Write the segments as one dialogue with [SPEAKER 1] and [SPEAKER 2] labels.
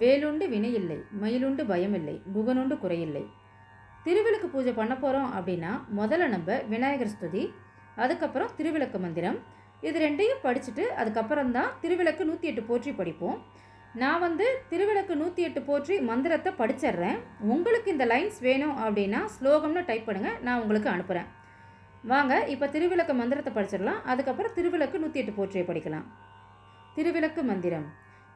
[SPEAKER 1] வேலுண்டு வினையில்லை மயிலுண்டு பயமில்லை குகனுண்டு குறையில்லை. திருவிளக்கு பூஜை பண்ண போகிறோம் அப்படின்னா முதல்ல நம்ம விநாயகர் ஸ்துதி அதுக்கப்புறம் திருவிளக்கு மந்திரம். இது ரெண்டையும் படிச்சுட்டு அதுக்கப்புறம் தான் திருவிளக்கு நூற்றி எட்டு போற்றி படிப்போம். நான் வந்து திருவிளக்கு நூற்றி எட்டு போற்றி மந்திரத்தை படிச்சிடுறேன். உங்களுக்கு இந்த லைன்ஸ் வேணும் அப்படின்னா ஸ்லோகம்னு டைப் பண்ணுங்கள் நான் உங்களுக்கு அனுப்புகிறேன் வாங்க இப்போ திருவிளக்கு மந்திரத்தை படிச்சிடலாம் அதுக்கப்புறம் திருவிளக்கு நூற்றி எட்டு போற்றியை படிக்கலாம். திருவிளக்கு மந்திரம்.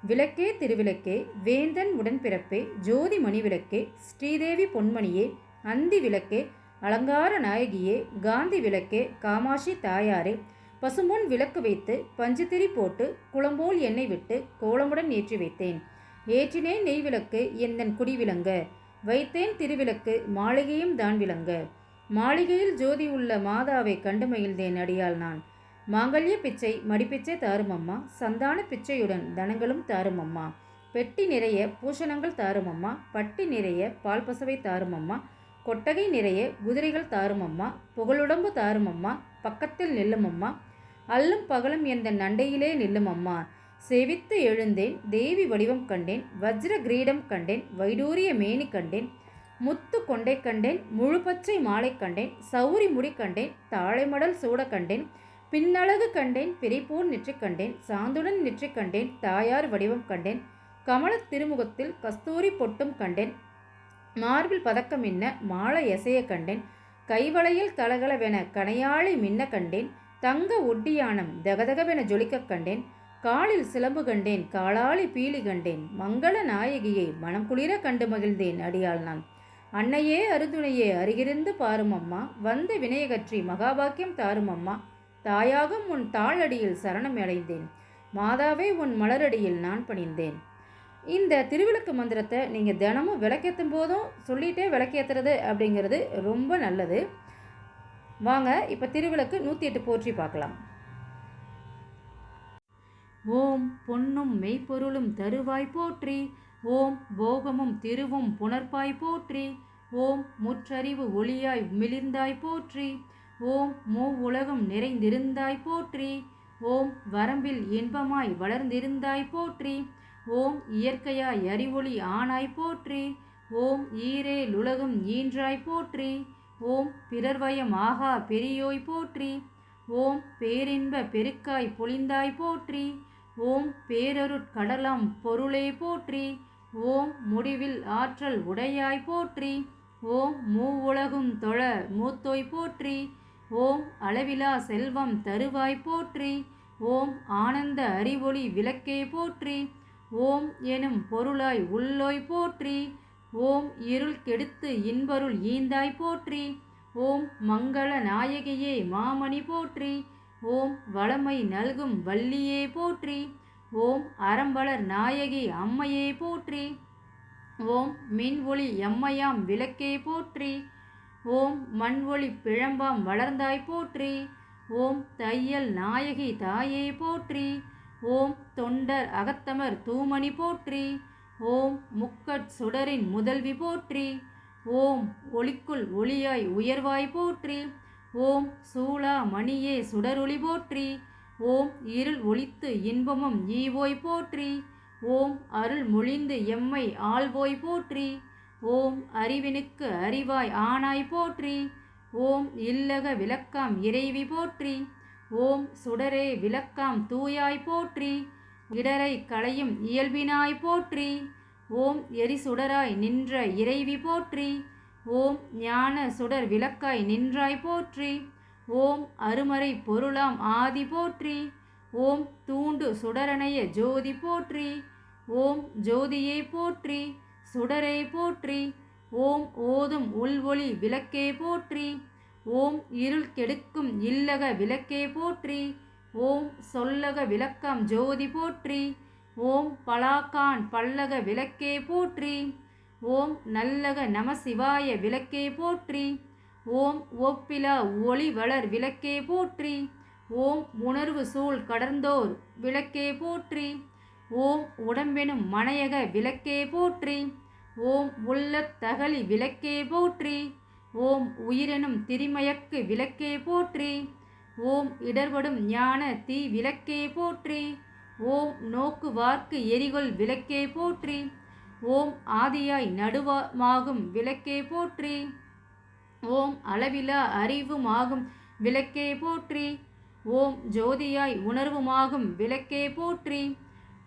[SPEAKER 1] விளக்கே திருவிளக்கே வேந்தன் உடன்பிறப்பே ஜோதி மணி விளக்கே ஸ்ரீதேவி பொன்மணியே அந்தி விளக்கே அலங்கார நாயகியே காந்தி விளக்கே காமாட்சி தாயாரே. பசும்பொன் விளக்கு வைத்து பஞ்சுத்திரி போட்டு குளம்போல் எண்ணெய் விட்டு கோலமுடன் ஏற்றி வைத்தேன். ஏற்றினேன் நெய் விளக்கு எந்தன் குடி விளங்க? வைத்தேன் திருவிளக்கு மாளிகையும் தான் விளங்க? மாளிகையில் ஜோதி உள்ள மாதாவை கண்டு மகிழ்ந்தேன் அடியால் நான். மாங்கல்ய பிச்சை மடிப்பிச்சை தாருமம்மா சந்தான பிச்சையுடன் தனங்களும் தாருமம்மா. பெட்டி நிறைய பூஷணங்கள் தாருமம்மா பட்டி நிறைய பால் பசவை தாருமம்மா கொட்டகை நிறைய குதிரைகள் தாருமம்மா புகழுடம்பு தாருமம்மா பக்கத்தில் நில்லுமம்மா. அல்லும் பகலும் எந்த நண்டையிலே நில்லுமம்மா. செவித்து எழுந்தேன் தேவி வடிவம் கண்டேன் வஜ்ர கிரீடம் கண்டேன் வைடூரிய மேனி கண்டேன் முத்து கொண்டை கண்டேன் முழு பச்சை மாலை கண்டேன் சௌரி முடி கண்டேன் தாழைமடல் சூட கண்டேன் பின்னழகு கண்டேன் பிரிப்போர் நெற்றி கண்டேன் சாந்துடன் நெற்றி கண்டேன் தாயார் வடிவம் கண்டேன் கமலத் திருமுகத்தில் கஸ்தூரி பொட்டும் கண்டேன் மார்பில் பதக்கம் மின்ன மாலை எசைய கண்டேன் கைவளையில் கலகலவென கனையாளி மின்ன கண்டேன் தங்க ஒட்டியானம் தகதகவென ஜொலிக்க கண்டேன் காலில் சிலம்பு கண்டேன் காளாளி பீலி கண்டேன் மங்கள நாயகியை மனம் குளிர கண்டு மகிழ்ந்தேன் அடியாள் நான். அன்னையே அருதுணையே அருகிருந்து பாரும் அம்மா வந்த வினயகற்றி மகாபாக்கியம் தாரும் அம்மா தாயாகும் உன் தாளடியில் சரணம் அடைந்தேன் மாதாவே உன் மலரடியில் நான் பணிந்தேன். இந்த திருவிளக்கு மந்திரத்தை நீங்கள் தினமும் விளக்கேற்றும் போதும் சொல்லிகிட்டே விளக்கேற்றுறது அப்படிங்கிறது ரொம்ப நல்லது. வாங்க இப்போ திருவிளக்கு நூற்றி எட்டு போற்றி பார்க்கலாம். ஓம் பொன்னும் மெய்ப்பொருளும் தருவாய் போற்றி. ஓம் போகமும் திருவும் புணர்ப்பாய் போற்றி. ஓம் முற்றறிவு ஒளியாய் மிளிர்ந்தாய் போற்றி. ஓம் மூ உலகம் நிறைந்திருந்தாய் போற்றி. ஓம் வரம்பில் இன்பமாய் வளர்ந்திருந்தாய் போற்றி. ஓம் இயற்கையாய் அறிவொளி ஆனாய் போற்றி. ஓம் ஈரேலுலகும் ஈன்றாய் போற்றி. ஓம் பிறர்வயம் ஆகா பெரியோய் போற்றி. ஓம் பேரின்ப பெருக்காய் பொழிந்தாய் போற்றி. ஓம் பேரருட்கடலாம் பொருளே போற்றி. ஓம் முடிவில் ஆற்றல் உடையாய் போற்றி. ஓம் மூவுலகும் தொழ மூத்தோய் போற்றி. ஓம் அளவிலா செல்வம் தருவாய் போற்றி. ஓம் ஆனந்த அறிவொளி விளக்கே போற்றி. ஓம் எனும் பொருளாய் உள்ளோய் போற்றி. ஓம் இருள் கெடுத்து இன்பருள் ஈந்தாய் போற்றி. ஓம் மங்கள நாயகியே மாமணி போற்றி. ஓம் வளமை நல்கும் வள்ளியே போற்றி. ஓம் அறம்பலர் நாயகி அம்மையே போற்றி. ஓம் மின் ஒளி எம்மையாம் விளக்கே போற்றி. ஓம் மண் ஒளி பிழம்பாம் வளர்ந்தாய் போற்றி. ஓம் தையல் நாயகி தாயே போற்றி. ஓம் தொண்டர் அகத்தமர் தூமணி போற்றி. ஓம் முக்கட் சுடரின் முதல்வி போற்றி. ஓம் ஒளிக்குள் ஒளியாய் உயர்வாய் போற்றி. ஓம் சூளா மணியே சுடரொளி போற்றி. ஓம் இருள் ஒளித்து இன்பமும் ஈவோய் போற்றி. ஓம் அருள் மொழிந்து எம்மை ஆள்வோய் போற்றி. ஓம் அறிவினுக்கு அறிவாய் ஆனாய் போற்றி. ஓம் இல்லக விளக்காம் இறைவி போற்றி. ஓம் சுடரே விளக்காம் தூயாய் போற்றி. இடரை களையும் இயல்பினாய் போற்றி. ஓம் எரிசுடராய் நின்ற இறைவி போற்றி. ஓம் ஞான சுடர் விளக்காய் நின்றாய் போற்றி. ஓம் அருமறை பொருளாம் ஆதி போற்றி. ஓம் தூண்டு சுடரணைய ஜோதி போற்றி. ஓம் ஜோதியே போற்றி. சுடரை போற்றி ஓம் ஓதும் உள்வொளி விளக்கே போற்றி ஓம் இருள் கெடுக்கும் இல்லக விளக்கே போற்றி ஓம் சொல்லக விளக்கம் ஜோதி போற்றி ஓம் பலாக்கான் பல்லக விளக்கே போற்றி ஓம் நல்லக நம சிவாய விளக்கே போற்றி ஓம் ஒப்பிலா ஒளி வளர் விளக்கே போற்றி ஓம் உணர்வு சூழ் கடர்ந்தோர் விளக்கே போற்றி ஓம் உடம்பெனும் மனையக விளக்கே போற்றி. ஓம் உள்ளத் தகலி விளக்கே போற்றி. ஓம் உயிரெனும் திரிமயக்கு விளக்கே போற்றி. ஓம் இடர்படும் ஞான தீ விளக்கே போற்றி. ஓம் நோக்கு வார்க்கு எரிகொள் விளக்கே போற்றி. ஓம் ஆதியாய் நடுவமாகும் விளக்கே போற்றி. ஓம் அளவிலா அறிவுமாகும் விளக்கே போற்றி. ஓம் ஜோதியாய் உணர்வுமாகும் விளக்கே போற்றி.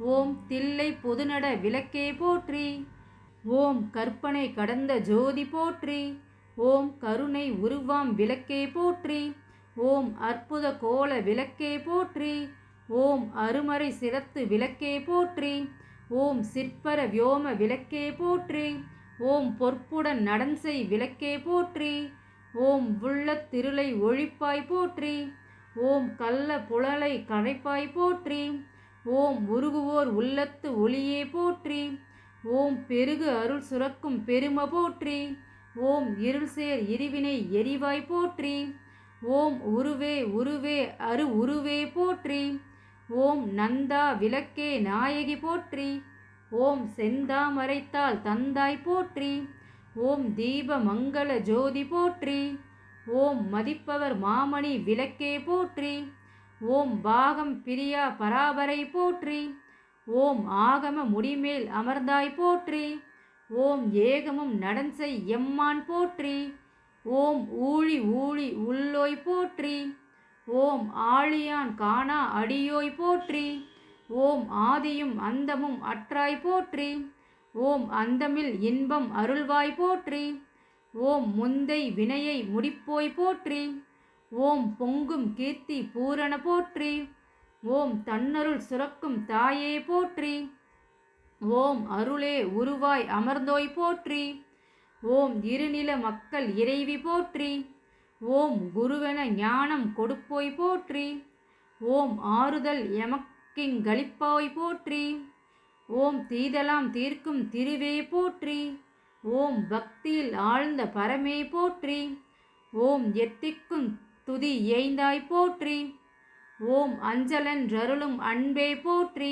[SPEAKER 1] ஓம் தில்லை பொதுநட விளக்கே போற்றி. ஓம் கற்பனை கடந்த ஜோதி போற்றி. ஓம் கருணை உருவாம் விளக்கே போற்றி. ஓம் அற்புத கோல விளக்கே போற்றி. ஓம் அருமறை சிரத்து விளக்கே போற்றி. ஓம் சிற்பர வியோம விளக்கே போற்றி. ஓம் பொற்புடன் நடன்சை விளக்கே போற்றி. ஓம் உள்ள திருளை ஒழிப்பாய் போற்றி. ஓம் கள்ள புழலை கரைப்பாய் போற்றி. ஓம் உருகுவோர் உள்ளத்து ஒளியே போற்றி. ஓம் பெருகு அருள் சுரக்கும் பெரும போற்றி. ஓம் இருள் சேர் இருவினை எரிவாய் போற்றி. ஓம் உருவே உருவே அரு உருவே போற்றி. ஓம் நந்தா விளக்கே நாயகி போற்றி. ஓம் செந்தாமரைத்தால் தந்தாய் போற்றி. ஓம் தீப மங்கள ஜோதி போற்றி. ஓம் மதிப்பவர் மாமணி விளக்கே போற்றி. ஓம் பாகம் பிரியா பராபரை போற்றி. ஓம் ஆகம முடிமேல் அமர்ந்தாய் போற்றி. ஓம் ஏகமும் நடன்சை எம்மான் போற்றி. ஓம் ஊழி ஊழி உள்ளோய் போற்றி. ஓம் ஆழியான் காணா அடியோய் போற்றி. ஓம் ஆதியும் அந்தமும் அற்றாய் போற்றி. ஓம் அந்தமில் இன்பம் அருள்வாய் போற்றி. ஓம் முந்தை வினையை முடிப்போய் போற்றி. ஓம் பொங்கும் கீர்த்தி பூரண போற்றி. ஓம் தன்னருள் சுரக்கும் தாயே போற்றி. ஓம் அருளே உருவாய் அமர்ந்தோய் போற்றி. ஓம் இருநில மக்கள் இறைவி போற்றி. ஓம் குருவென ஞானம் கொடுப்போய் போற்றி. ஓம் ஆறுதல் எமக்கிங்களிப்பாய் போற்றி. ஓம் தீதலாம் தீர்க்கும் திருவே போற்றி. ஓம் பக்தியில் ஆழ்ந்த பரமே போற்றி. ஓம் எத்திக்கும் துதி ஏய்ந்தாய் போற்றி. ஓம் அஞ்சலென்றருளும் அன்பே போற்றி.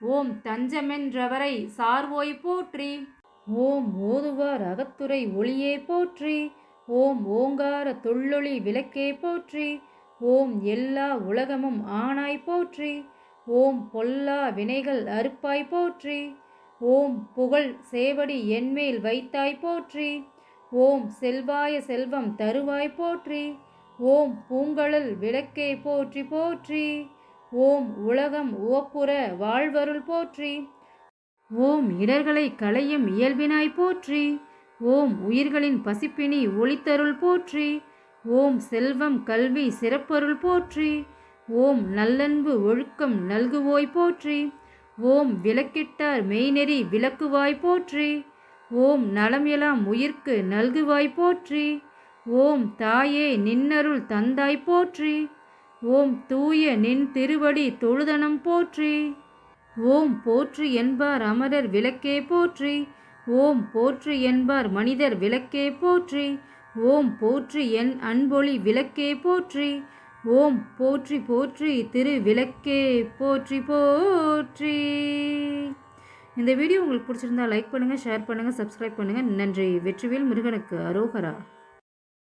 [SPEAKER 1] ஓம் தஞ்சமென்றவரை சார்வோய் போற்றி. ஓம் ஓதுவார் அகத்துறை ஒளியே போற்றி. ஓம் ஓங்கார தொல்லொளி விளக்கே போற்றி. ஓம் எல்லா உலகமும் ஆனாய் போற்றி. ஓம் பொல்லா வினைகள் அறுப்பாய் போற்றி. ஓம் புகழ் சேவடி என்மேல் வைத்தாய் போற்றி. ஓம் செல்வாய செல்வம் தருவாய் போற்றி. ஓம் பூங்கழல் விளக்கே போற்றி போற்றி. ஓம் உலகம் ஓப்புற வாழ்வருள் போற்றி. ஓம் இடர்களை களையும் இயல்பினாய் போற்றி. ஓம் உயிர்களின் பசிப்பினி ஒளித்தருள் போற்றி. ஓம் செல்வம் கல்வி சிறப்பருள் போற்றி. ஓம் நல்லன்பு ஒழுக்கம் நல்குவோய் போற்றி. ஓம் விளக்கிட்டார் மெய்நெறி விளக்குவாய் போற்றி. ஓம் நலம் எலாம் உயிர்க்கு நல்குவாய் போற்றி. ஓம் தாயே நின்னருள் தந்தாய் போற்றி. ஓம் தூய நின் திருவடி தொழுதனம் போற்றி. ஓம் போற்றி என்பார் அமரர் விளக்கே போற்றி. ஓம் போற்று என்பார் மனிதர் விளக்கே போற்றி. ஓம் போற்றி என் அன்பொளி விளக்கே போற்றி. ஓம் போற்றி போற்றி திரு விளக்கே போற்றி போற்றி. இந்த வீடியோ உங்களுக்கு பிடிச்சிருந்தா லைக் பண்ணுங்கள் ஷேர் பண்ணுங்கள் சப்ஸ்கிரைப் பண்ணுங்கள் நன்றி. வெற்றிவேல் முருகனுக்கு அரோகரா.